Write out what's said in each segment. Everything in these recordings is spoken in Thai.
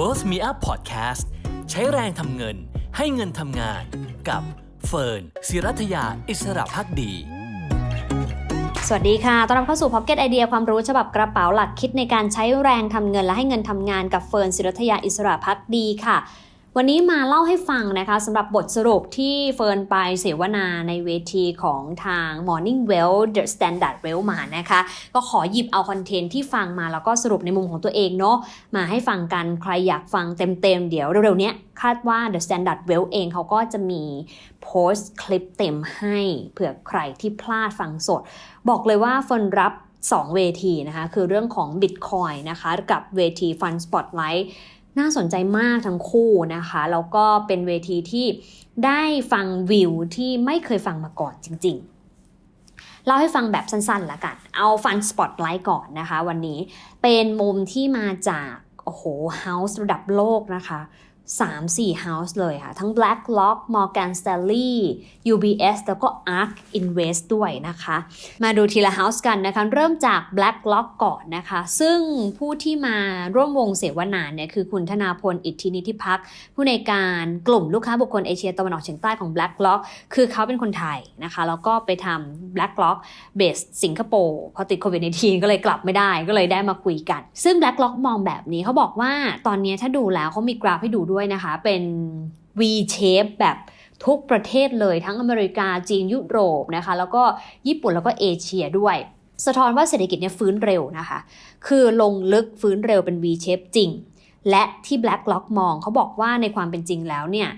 Worth Me Up Podcast ใช้แรงทำเงินให้เงินทำงานกับเฟิร์นศิรัทยาอิสระพักดี สวัสดีค่ะ ต้อนรับเข้าสู่ Pocket ไอเดียความรู้ฉบับกระเป๋าหลักคิดในการใช้แรงทำเงินและให้เงินทำงานกับเฟิร์นศิรัทยาอิสระพักดีค่ะ วันนี้มาเล่าให้ฟังนะคะสำหรับบทสรุปที่เฟิร์นไปเสวนาในเวทีของทาง Morning Well The Standard Well มานะคะ ก็ขอหยิบเอาคอนเทนต์ที่ฟังมาแล้วก็สรุปในมุมของตัวเองเนาะมาให้ฟังกันใครอยากฟังเต็มๆ เดี๋ยวเร็วๆ เนี้ยคาดว่า The Standard Well เองเขาก็จะมีโพสต์คลิปเต็มให้เผื่อใครที่พลาดฟังสด บอกเลยว่าเฟิร์นรับ 2 เวทีนะคะ คือเรื่องของ Bitcoin นะคะ กับเวที Fund Spotlight น่าสนใจมากทั้งคู่นะคะแล้วก็เป็นเวทีที่ได้ฟังวิวที่ไม่เคยฟังมาก่อนจริงๆเล่าให้ฟังแบบสั้นๆละกัน เอาฟันสปอตไลท์ก่อนนะคะ วันนี้เป็นมุมที่มาจาก โอ้โหเฮาส์ระดับโลกนะคะ 3-4 House เลยค่ะ ทั้ง BlackRock Morgan Stanley UBS แล้วก็ ARK Invest ด้วยนะคะ มาดูทีละ House กันนะคะ เริ่มจาก BlackRock ก่อนนะคะ ซึ่งผู้ที่มาร่วมวงเสวนาเนี่ยคือคุณธนาพล อิทธินิธิพัก ผู้ในการกลุ่มลูกค้าบุคคลเอเชียตะวันออกเฉียงใต้ของ BlackRock คือเขาเป็นคนไทยนะคะ แล้วก็ไปทำ BlackRock เบสสิงคโปร์พอติดโควิด -19 ก็เลยกลับไม่ได้ก็เลยได้มาคุยกัน ซึ่ง BlackRock มองแบบนี้เขาบอกว่าตอนนี้ถ้าดูแล้วเขามีกราฟให้ดูด้วยนะคะ เป็น V shape แบบทุกประเทศเลยทั้งอเมริกาจีนยุโรปนะคะ แล้วก็ญี่ปุ่นแล้วก็เอเชียด้วย สะท้อนว่าเศรษฐกิจเนี่ยฟื้นเร็วนะคะ คือลงลึกฟื้นเร็วเป็น V shape จริง และที่ BlackRock มองเขาบอกว่าในความเป็นจริงแล้วเนี่ย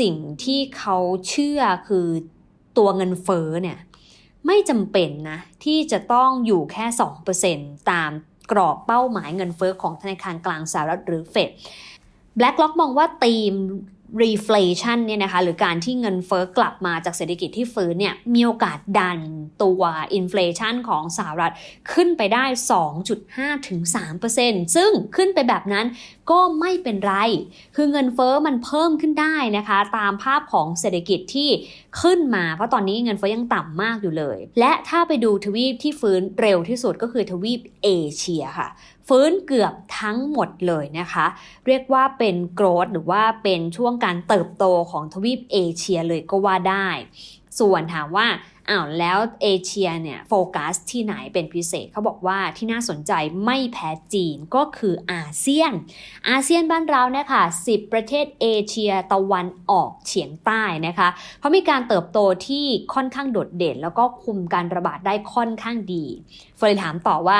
สิ่งที่เขาเชื่อคือตัวเงินเฟ้อเนี่ยไม่จำเป็นนะ ที่จะต้องอยู่แค่ 2%ตามกรอบเป้าหมายเงินเฟ้อของธนาคารกลางสหรัฐหรือเฟด แบล็กล็อกมองว่าธีม reflation เนี่ยนะคะหรือการที่เงินเฟ้อกลับมาจากเศรษฐกิจที่ฟื้นเนี่ยมีโอกาสดันตัว inflation ของสหรัฐขึ้นไปได้ 2.5ถึง3%ซึ่งขึ้นไปแบบนั้นก็ไม่เป็นไร คือเงินเฟ้อมันเพิ่มขึ้นได้นะคะ ตามภาพของเศรษฐกิจที่ขึ้นมา เพราะตอนนี้เงินเฟ้อยังต่ำมากอยู่เลย และถ้าไปดูทวีปที่ฟื้นเร็วที่สุดก็คือทวีปเอเชียค่ะฟื้นเกือบทั้งหมดเลยนะคะ เรียกว่าเป็นโกรดหรือว่าเป็นช่วงการเติบโตของทวีปเอเชียเลยก็ว่าได้ ส่วนถามว่าอ้าวแล้วเอเชียเนี่ยโฟกัสที่ไหนเป็นพิเศษเขาบอกว่าที่น่าสนใจไม่แพ้จีนก็คืออาเซียน อาเซียนบ้านเราเนี่ยค่ะ10 ประเทศเอเชียตะวันออกเฉียงใต้นะคะ เพราะมีการเติบโตที่ค่อนข้างโดดเด่น แล้วก็คุมการระบาดได้ค่อนข้างดีเฟรยถามต่อว่า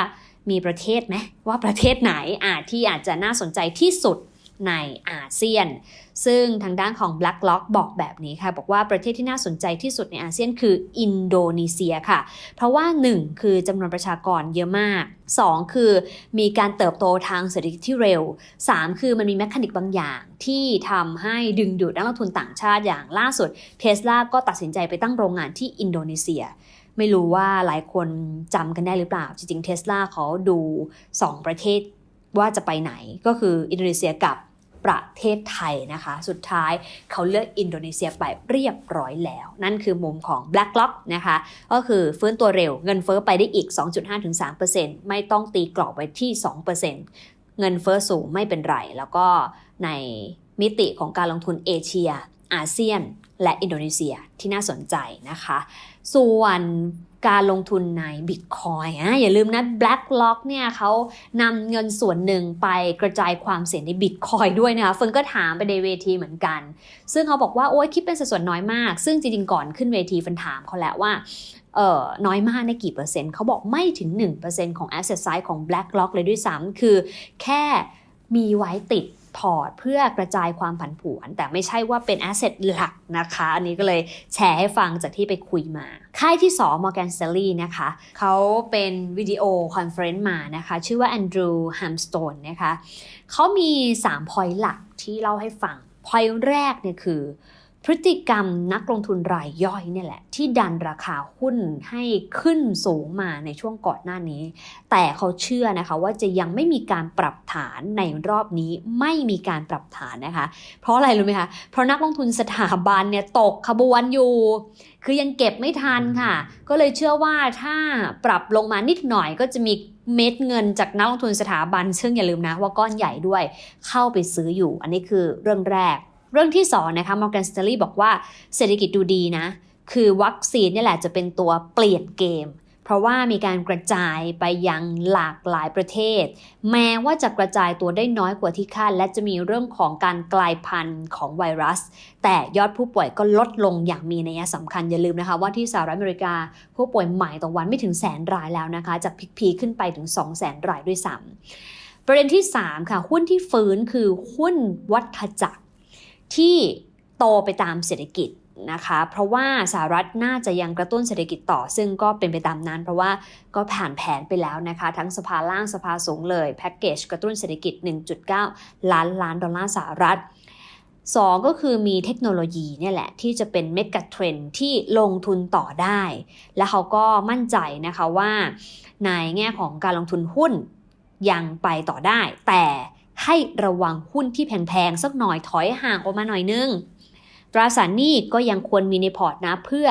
มีประเทศไหมว่าประเทศไหนอาจที่อาจจะน่าสนใจที่สุด ในอาเซียน ซึ่งทางด้านของ BlackRock บอกแบบนี้ค่ะ บอกว่าประเทศที่น่าสนใจที่สุดในอาเซียนคืออินโดนีเซียค่ะ เพราะว่า 1 คือจำนวนประชากรเยอะมาก 2 คือมีการเติบโตทางเศรษฐกิจที่เร็ว 3 คือมันมีแมคานิกบางอย่างที่ทำให้ดึงดูดนักลงทุนต่างชาติอย่างล่าสุดเทสลาก็ตัดสินใจไปตั้งโรงงานที่อินโดนีเซียไม่รู้ว่าหลายคนจำกันได้หรือเปล่า จริงๆเทสลาเขาดู 2 ประเทศว่าจะไปไหนก็คืออินโดนีเซียกับ ประเทศไทยนะคะ สุดท้ายเขาเลือกอินโดนีเซียไปเรียบร้อยแล้ว นั่นคือมุมของ BlackRock นะคะ ก็คือฟื้นตัวเร็วเงินเฟ้อไปได้อีก 2.5-3%ไม่ต้องตีกรอบไว้ที่ 2%เงินเฟ้อสูงไม่เป็นไร แล้วก็ในมิติของการลงทุนเอเชีย อาเซียน และอินโดนีเซียที่น่าสนใจนะคะ ส่วน การลงทุนใน Bitcoin อะอย่าลืมนะ BlackRock เนี่ยเขานำเงินส่วนหนึ่งไปกระจายความเสี่ยงใน Bitcoin ด้วยนะคะเฟิร์นก็ถามไปในเวทีเหมือนกัน ซึ่งเขาบอกว่าโอ้ยคิดเป็นสัดส่วนน้อยมาก ซึ่งจริงๆก่อนขึ้นเวทีเฟิร์นถามเขาแล้วว่าเออน้อยมากในกี่เปอร์เซ็นต์เขาบอกไม่ถึง 1%ของ asset size ของ BlackRock เลยด้วยซ้ำคือแค่มีไว้ติด พอร์ตเพื่อกระจายความผันผวน แต่ไม่ใช่ว่าเป็นแอสเซทหลักนะคะ อันนี้ก็เลยแชร์ให้ฟังจากที่ไปคุยมา ค่ายที่ 2 Morgan Stanley นะคะเขาเป็นวิดีโอคอนเฟรนซ์มานะคะ ชื่อว่า Andrew Hamstone นะคะเขามี 3 พอยต์หลักที่เล่าให้ฟัง พอยต์แรกเนี่ยคือ พฤติกรรมนักลงทุนรายย่อยเนี่ยแหละ ที่ดันราคาหุ้นให้ขึ้นสูงมาในช่วงก่อนหน้านี้ แต่เขาเชื่อนะคะว่าจะยังไม่มีการปรับฐานในรอบนี้ไม่มีการปรับฐานนะคะ เพราะอะไรรู้ไหมคะ เพราะนักลงทุนสถาบันเนี่ยตกขบวนอยู่ คือยังเก็บไม่ทันค่ะ ก็เลยเชื่อว่าถ้าปรับลงมานิดหน่อยก็จะมีเม็ดเงินจากนักลงทุนสถาบัน ซึ่งอย่าลืมนะว่าก้อนใหญ่ด้วยเข้าไปซื้ออยู่ อันนี้คือเรื่องแรก เรื่องที่สองนะคะมอร์แกนสเตอรี่บอกว่าเศรษฐกิจดูดีนะ คือวัคซีนนี่แหละจะเป็นตัวเปลี่ยนเกม เพราะว่ามีการกระจายไปยังหลากหลายประเทศ แม้ว่าจะกระจายตัวได้น้อยกว่าที่คาด และจะมีเรื่องของการกลายพันธุ์ของไวรัส แต่ยอดผู้ป่วยก็ลดลงอย่างมีนัยสำคัญอย่าลืมนะคะ ว่าที่สหรัฐอเมริกา ผู้ป่วยใหม่ต่อวันไม่ถึงแสนรายแล้วนะคะ จากพีคขึ้นไปถึง 2 0 0แสนรายด้วยซ้ำประเด็นที่ 3 ค่ะ หุ้นที่ฟื้นคือหุ้นวัฏจักร ที่โตไปตามเศรษฐกิจนะคะ เพราะว่าสหรัฐน่าจะยังกระตุ้นเศรษฐกิจต่อ ซึ่งก็เป็นไปตามนั้น เพราะว่าก็ผ่านแผนไปแล้วนะคะ ทั้งสภาล่างสภาสูงเลยแพ็กเกจกระตุ้นเศรษฐกิจ 1.9 ล้านล้านดอลลาร์สหรัฐสองก็คือมีเทคโนโลยีเนี่ยแหละ ที่จะเป็นเมกะเทรนที่ลงทุนต่อได้ และเขาก็มั่นใจนะคะว่า ในแง่ของการลงทุนหุ้นยังไปต่อได้ แต่ ให้ระวังหุ้นที่แพงๆสักหน่อยถอยห่างออกมาหน่อยนึง ตราสารหนี้ก็ยังควรมีในพอร์ตนะเพื่อ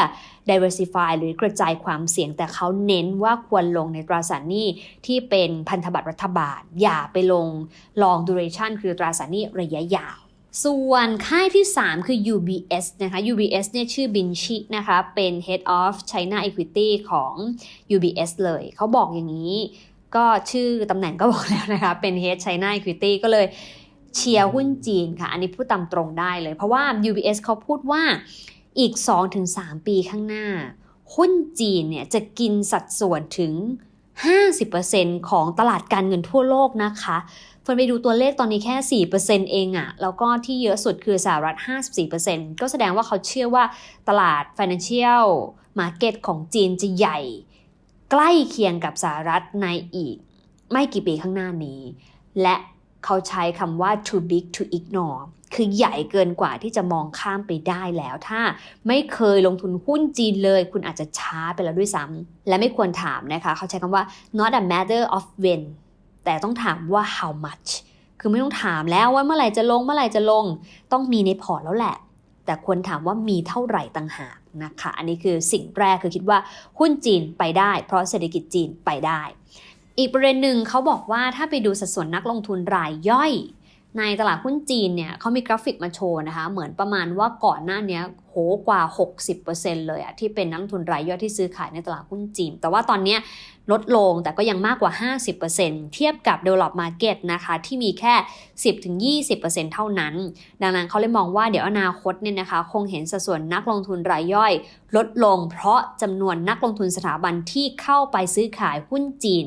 diversify หรือกระจายความเสี่ยงแต่เขาเน้นว่าควรลงในตราสารหนี้ที่เป็นพันธบัตรรัฐบาล อย่าไปลง long duration คือตราสารหนี้ระยะยาวส่วนค่ายที่ 3 คือ UBS นะคะ UBS เนี่ยชื่อบินชินะคะเป็น Head of China Equity ของ UBS เลย เขาบอกอย่างนี้ ก็ชื่อตำแหน่งก็บอกแล้วนะคะ เป็น Head China Equity ก็เลยเชียร์หุ้นจีนค่ะ อันนี้พูดตามตรงได้เลย เพราะว่า UBS เขาพูดว่าอีก 2-3 ปีข้างหน้า หุ้นจีนเนี่ยจะกินสัดส่วนถึง 50%ของตลาดการเงินทั่วโลกนะคะเฟิร์นไปดูตัวเลขตอนนี้แค่ 4%เองอะแล้วก็ที่เยอะสุดคือสหรัฐ 54%ก็แสดงว่าเขาเชื่อว่าตลาด Financial Market ของจีนจะใหญ่ ใกล้เคียงกับสหรัฐในอีก ไม่กี่ปีข้างหน้านี้ และเขาใช้คำว่า too big to ignore คือใหญ่เกินกว่าที่จะมองข้ามไปได้แล้ว ถ้าไม่เคยลงทุนหุ้นจีนเลย คุณอาจจะช้าไปแล้วด้วยซ้ำและไม่ควรถามนะคะ เขาใช้คำว่า not a matter of when แต่ต้องถามว่า how much คือไม่ต้องถามแล้วว่าเมื่อไหร่จะลงเมื่อไหร่จะลง ต้องมีในพอร์ตแล้วแหละ แต่ควรถามว่ามีเท่าไหร่ต่างหาก นะคะ อันนี้คือสิ่งแรกคือคิดว่าหุ้นจีนไปได้ เพราะเศรษฐกิจจีนไปได้ อีกประเด็นหนึ่งเขาบอกว่าถ้าไปดูสัดส่วนนักลงทุนรายย่อย ในตลาดหุ้นจีนเนี่ยเขามีกราฟิกมาโชว์นะคะ เหมือนประมาณว่าก่อนหน้านี้โหกว่า 60%เลยอะที่เป็นนักลงทุนรายย่อยที่ซื้อขายในตลาดหุ้นจีน แต่ว่าตอนนี้ลดลงแต่ก็ยังมากกว่า 50%เทียบกับ develop market นะคะที่มีแค่ 10-20%เท่านั้น ดังนั้นเขาเลยมองว่าเดี๋ยวอนาคตเนี่ยนะคะ คงเห็นสัดส่วนนักลงทุนรายย่อย ลดลงเพราะจำนวนนักลงทุนสถาบันที่เข้าไปซื้อขายหุ้นจีน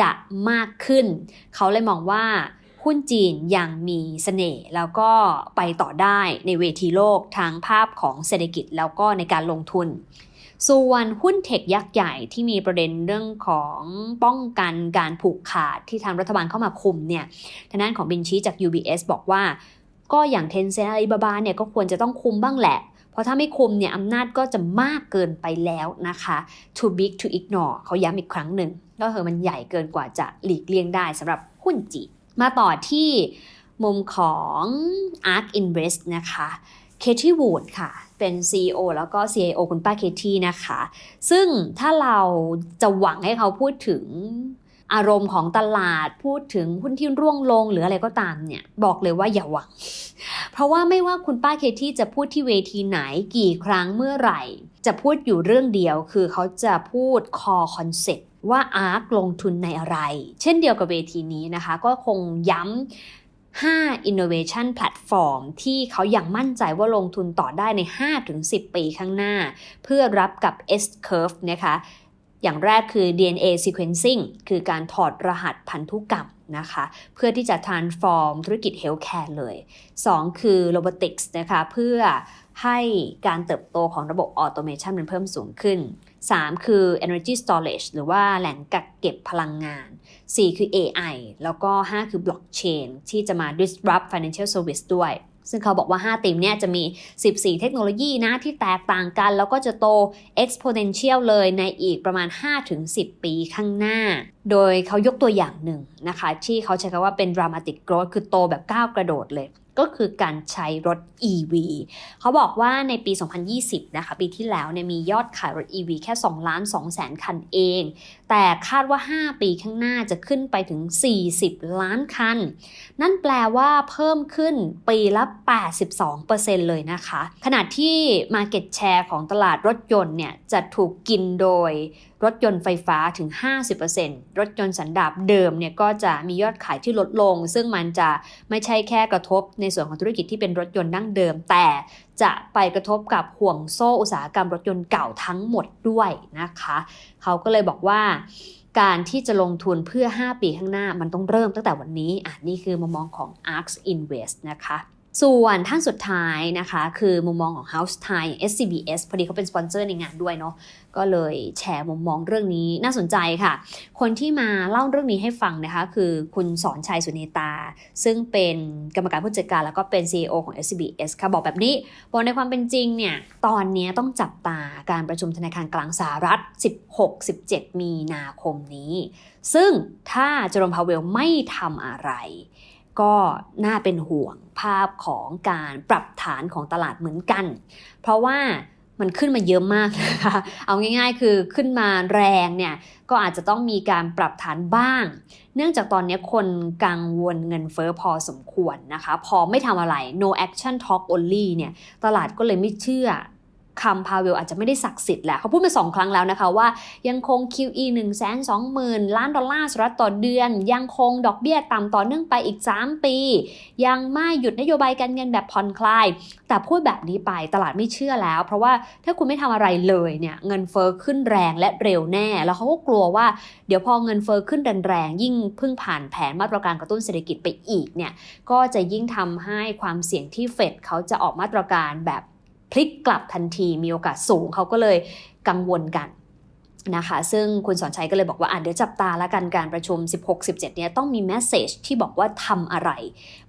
จะมากขึ้น เขาเลยมองว่า หุ้นจีนยังมีเสน่ห์แล้วก็ไปต่อได้ในเวทีโลกทั้งภาพของเศรษฐกิจแล้วก็ในการลงทุน ส่วนหุ้นเทคยักษ์ใหญ่ที่มีประเด็นเรื่องของป้องกันการผูกขาดที่ทางรัฐบาลเข้ามาคุมเนี่ยทางด้านของบินชี้จาก UBS บอกว่า ก็อย่างเทนเซ็นอาลีบาบาเนี่ยก็ควรจะต้องคุมบ้างแหละเพราะถ้าไม่คุมเนี่ยอำนาจก็จะมากเกินไปแล้วนะคะ too big to ignore เขาย้ำอีกครั้งหนึ่ง ก็คือมันใหญ่เกินกว่าจะหลีกเลี่ยงได้สำหรับหุ้นจีน มาต่อที่มุมของ ARK Invest นะคะเคที่วูดค่ะ เป็น CEO แล้วก็ CIO คุณป้าเคที่นะคะ ซึ่งถ้าเราจะหวังให้เขาพูดถึงอารมณ์ของตลาดพูดถึงหุ้นที่ร่วงลงหรืออะไรก็ตามเนี่ย บอกเลยว่าอย่าหวัง เพราะว่าไม่ว่าคุณป้าเคที่จะพูดที่เวทีไหนกี่ครั้งเมื่อไหร่ จะพูดอยู่เรื่องเดียวคือเขาจะพูด core concept ว่า ARK ลงทุนในอะไร เช่นเดียวกับเวทีนี้นะคะ ก็คงย้ำ5 innovation platform ที่เขายังมั่นใจว่าลงทุนต่อได้ใน 5-10 ปีข้างหน้า เพื่อรับกับ S curve นะคะ อย่างแรกคือ DNA sequencing คือการถอดรหัสพันธุกรรมนะคะ เพื่อที่จะ transform ธุรกิจ healthcare เลย 2 คือ robotics นะคะ เพื่อให้การเติบโตของระบบ automation มันเพิ่มสูงขึ้น 3 คือ energy storage หรือว่าแหล่งกักเก็บพลังงาน 4 คือ AI แล้วก็ 5 คือ blockchain ที่จะมา disrupt financial service ด้วย ซึ่งเขาบอกว่า 5 ตีมเนี่ยจะมี 14 เทคโนโลยีนะที่แตกต่างกัน แล้วก็จะโต exponential เลยในอีกประมาณ 5-10 ปีข้างหน้า โดยเขายกตัวอย่างหนึ่งนะคะ ที่เขาใช้คำว่าเป็น dramatic growth คือโตแบบก้าวกระโดดเลย ก็คือการใช้รถ EV เขาบอกว่าในปี 2020 นะคะ ปีที่แล้วเนี่ยมียอดขายรถ EV แค่ 2 ล้าน2แสนคันเอง แต่คาดว่า 5 ปีข้างหน้าจะขึ้นไปถึง 40 ล้านคัน นั่นแปลว่าเพิ่มขึ้นปีละ 82%เลยนะคะ ขณะที่ Market Share ของตลาดรถยนต์เนี่ยจะถูกกินโดย รถยนต์ไฟฟ้าถึง 50%รถยนต์สันดาปเดิมเนี่ยก็จะมียอดขายที่ลดลง ซึ่งมันจะไม่ใช่แค่กระทบในส่วนของธุรกิจที่เป็นรถยนต์ดั้งเดิม แต่จะไปกระทบกับห่วงโซ่อุตสาหกรรมรถยนต์เก่าทั้งหมดด้วยนะคะ เขาก็เลยบอกว่าการที่จะลงทุนเพื่อ 5 ปีข้างหน้ามันต้องเริ่มตั้งแต่วันนี้อะนี่คือมุมมองของ ARX Invest นะคะ ส่วนท่านสุดท้ายนะคะ คือมุมมองของ House Thai SCBS พอดีเขาเป็นสปอนเซอร์ในงานด้วยเนาะก็เลยแชร์มุมมองเรื่องนี้น่าสนใจค่ะ คนที่มาเล่าเรื่องนี้ให้ฟังนะคะ คือคุณสอนชัยสุเนตา ซึ่งเป็นกรรมการผู้จัดการแล้วก็เป็น CEO ของ SCBS ค่ะบอกแบบนี้บอกในความเป็นจริงเนี่ย ตอนนี้ต้องจับตาการประชุมธนาคารกลางสหรัฐ 16-17 มีนาคมนี้ ซึ่งถ้าเจอร์มพาวเวลไม่ทำอะไร ก็น่าเป็นห่วงภาพของการปรับฐานของตลาดเหมือนกัน เพราะว่ามันขึ้นมาเยอะมากนะคะ เอาง่ายๆ คือขึ้นมาแรงเนี่ยก็อาจจะต้องมีการปรับฐานบ้าง เนื่องจากตอนนี้คนกังวลเงินเฟอ้อพอสมควรนะคะ พอไม่ทำอะไร no action talk only เนี่ย ตลาดก็เลยไม่เชื่อ คำพาเวลอาจจะไม่ได้ศักดิ์สิทธิ์แหละเขาพูดมาสองครั้งแล้วนะคะว่ายังคง QE 1 2 0 0 0 0 ล้านดอลลาร์สหรัฐต่อเดือน ยังคงดอกเบี้ยต่ำต่อเนื่องไปอีก 3 ปี ยังไม่หยุดนโยบายการเงินแบบผ่อนคลาย แต่พูดแบบนี้ไปตลาดไม่เชื่อแล้ว เพราะว่าถ้าคุณไม่ทำอะไรเลยเนี่ยเงินเฟอ้อขึ้นแรงและเร็วแน่ แล้วเขาก็กลัวว่าเดี๋ยวพอเงินเฟอ้อขึ้นแรงๆยิ่งเพิ่งผ่านแผนมาตรการกระตุ้นเศรษฐกิจไปอีกเนี่ยก็จะยิ่งทำให้ความเสี่ยงที่เฟดเขาจะออกมาตรการแบบ พลิกกลับทันทีมีโอกาสสูงเขาก็เลยกังวลกันนะคะซึ่งคุณสอนชัยก็เลยบอกว่าอะเดี๋ยวจับตาล้วกันการประชุม 16-17 เนี่ยต้องมีแมสเซจที่บอกว่าทำอะไร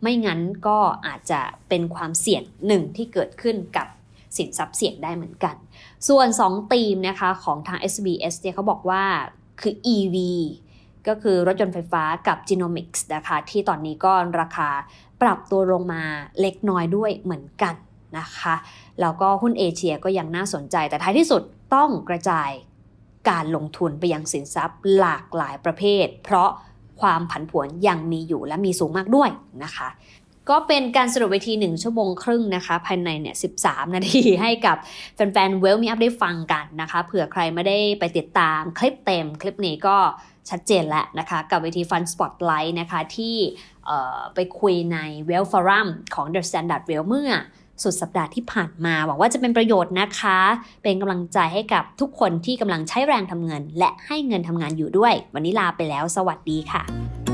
ไม่งั้นก็อาจจะเป็นความเสี่ยงหนึ่งที่เกิดขึ้นกับสินทรัพย์เสี่ยงได้เหมือนกัน ส่วน 2 ธีมนะคะของทาง SBS เนี่ยเขาบอกว่าคือ EV ก็คือรถยนต์ไฟฟ้ากับ Genomics นะคะที่ตอนนี้ก็ราคาปรับตัวลงมาเล็กน้อยด้วยเหมือนกัน นะคะแล้วก็หุ้นเอเชียก็ยังน่าสนใจ แต่ท้ายที่สุดต้องกระจายการลงทุนไปยังสินทรัพย์หลากหลายประเภท เพราะความผันผวนยังมีอยู่และมีสูงมากด้วยนะคะ ก็เป็นการสรุปเวที 1 ชั่วโมงครึ่งนะคะ ภายในเนี่ย13 นาทีให้กับแฟนๆเวลมีอัพได้ฟังกันนะคะ เผื่อใครไม่ได้ไปติดตามคลิปเต็มคลิปนี้ก็ชัดเจนแล้วนะคะ กับเวทีฟันสปอตไลท์นะคะที่ไปคุยในเวลฟอรัมของ The Standard Well เมื่อ สุดสัปดาห์ที่ผ่านมาหวังว่าจะเป็นประโยชน์นะคะ เป็นกำลังใจให้กับทุกคนที่กำลังใช้แรงทำเงิน และให้เงินทำงานอยู่ด้วย วันนี้ลาไปแล้ว สวัสดีค่ะ